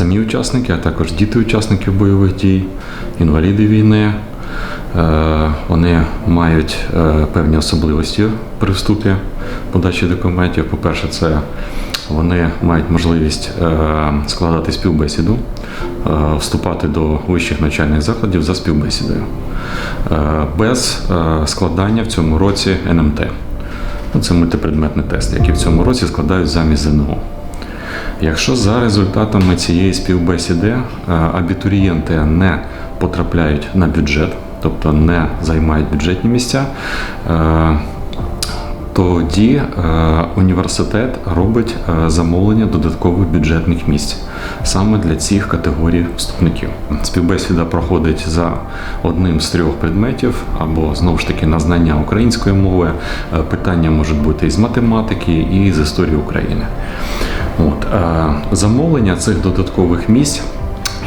самі учасники, а також діти учасників бойових дій, інваліди війни. Е, Вони мають е, певні особливості при вступі подачі документів. По-перше, це вони мають можливість е, складати співбесіду, вступати до вищих навчальних закладів за співбесідою без складання в цьому році НМТ. Ну, Це мультипредметний тест, який в цьому році складають замість ЗНО. Якщо за результатами цієї співбесіди е, абітурієнти не потрапляють на бюджет, тобто не займають бюджетні місця, е, тоді е, університет робить замовлення додаткових бюджетних місць саме для цих категорій вступників. Співбесіда проходить за одним з трьох предметів, або знову ж таки на знання української мови. Питання можуть бути із математики, і з історії України. От, е, замовлення цих додаткових місць.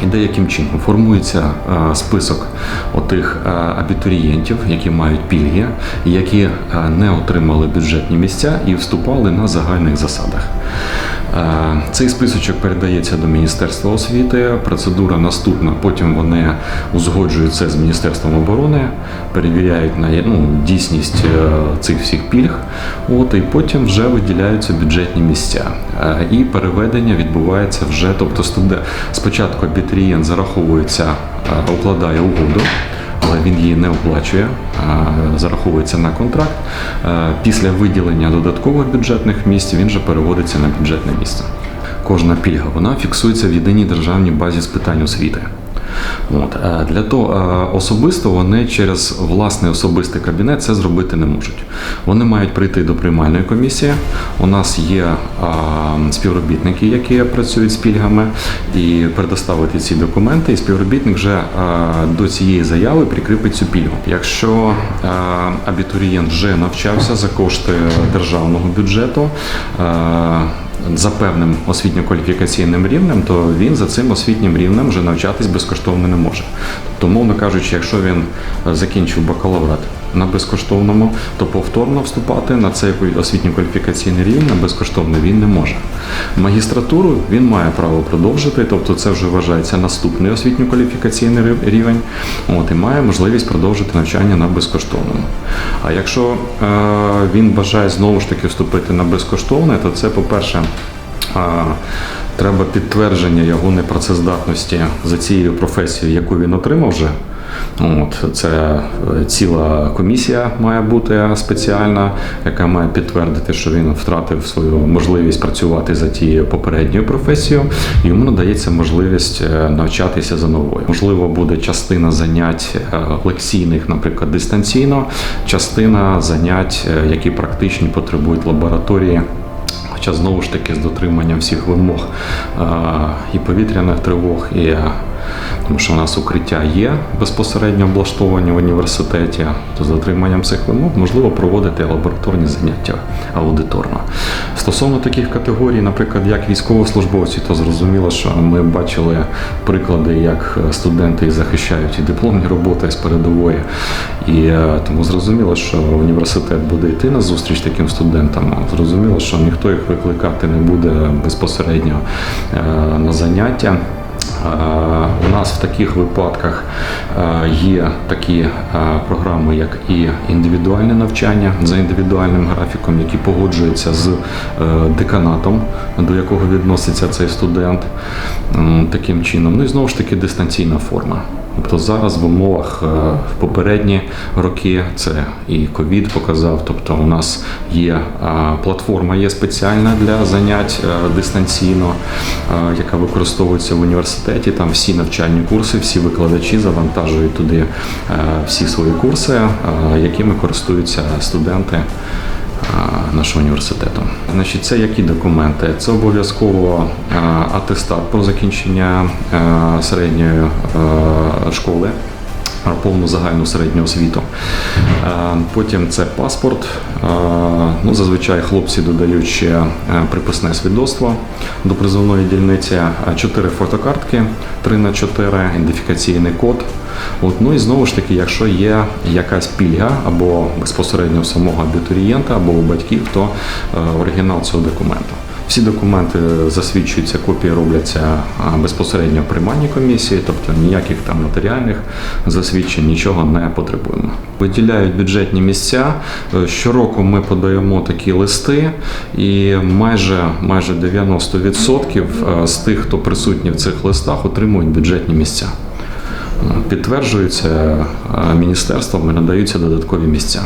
І деяким чином формується е, список отих е, абітурієнтів, які мають пільги, які е, не отримали бюджетні місця і вступали на загальних засадах. Цей списочок передається до Міністерства освіти. Процедура наступна. Потім вони узгоджують це з Міністерством оборони, перевіряють на ну, дійсність цих всіх пільг. От і потім вже виділяються бюджетні місця. І переведення відбувається вже. Тобто, студент спочатку абітурієнт зараховується, е, укладає угоду. Але він її не оплачує, зараховується на контракт. Е, Після виділення додаткових бюджетних місць він же переводиться на бюджетне місце. Кожна пільга вона фіксується в єдиній державній базі з питань освіти. От. е, Для того е, особисто вони через власний особистий кабінет це зробити не можуть. Вони мають прийти до приймальної комісії. У нас є співробітники, які працюють з пільгами, і предоставити ці документи. І співробітник вже до цієї заяви прикріпить цю пільгу. Якщо абітурієнт вже навчався за кошти державного бюджету. За певним освітньо-кваліфікаційним рівнем, то він за цим освітнім рівнем вже навчатись безкоштовно не може. Тобто, мовно кажучи, якщо він е, закінчив бакалаврат на безкоштовному, то повторно вступати на цей освітньо-кваліфікаційний рівень на безкоштовно він не може. Магістратуру він має право продовжити, тобто це вже вважається наступний освітньо-кваліфікаційний рівень, от, і має можливість продовжити навчання на безкоштовному. А якщо е, він бажає знову ж таки вступити на безкоштовне, то це, по-перше, Треба підтвердження його непрацездатності за цією професією, яку він отримав вже. От, це е, ціла комісія має бути спеціальна, яка має підтвердити, що він втратив свою можливість працювати за тією попередньою професією. Йому надається можливість е, навчатися за новою. Можливо, буде частина занять е, лекційних, наприклад, дистанційно, частина занять, які практичні потребують лабораторії. Хоча знову ж таки з дотриманням всіх вимог е, і повітряних тривог, і е, тому що у нас укриття є безпосередньо облаштовані в університеті, то з дотриманням цих вимог можливо проводити лабораторні заняття аудиторно. Стосовно таких категорій, наприклад, як військовослужбовці, то зрозуміло, що ми бачили приклади, як студенти захищають і дипломні роботи з передової. І е, тому зрозуміло, що університет буде йти на зустріч таким студентам. Зрозуміло, що ніхто їх викликати не буде безпосередньо е, на заняття. Е, У нас в таких випадках е, є такі е, програми, як і індивідуальне навчання за індивідуальним графіком, які погоджуються з деканатом, до якого відноситься цей студент таким чином. Ну і знову ж таки дистанційна форма. Тобто зараз в умовах е, в попередні роки це і ковід показав. Тобто у нас є е, платформа, є спеціальна для занять е, дистанційно, яка використовується в університеті. Там всі навчальні курси, всі викладачі завантажують туди всі свої курси, якими користуються студенти. Нашого університету. Значить, це які документи? Це обов'язково атестат про закінчення середньої школи, повну загальну середню освіту. Потім це паспорт. Е, Ну, зазвичай хлопці додають ще е, приписне свідоцтво до призовної дільниці, е, чотири фотокартки, 3 на 4 ідентифікаційний код. От, ну і знову ж таки, якщо є якась пільга або безпосередньо у самого абітурієнта або у батьків, то е, оригінал цього документу. Всі документи засвідчуються, копії робляться безпосередньо в приймальній комісії, тобто ніяких там матеріальних засвідчень, нічого не потребуємо. Виділяють бюджетні місця. Е, Щороку ми подаємо такі листи, і майже майже 90% е, з тих, хто присутні в цих листах, отримують бюджетні місця. Підтверджуються е, міністерством і надаються додаткові місця.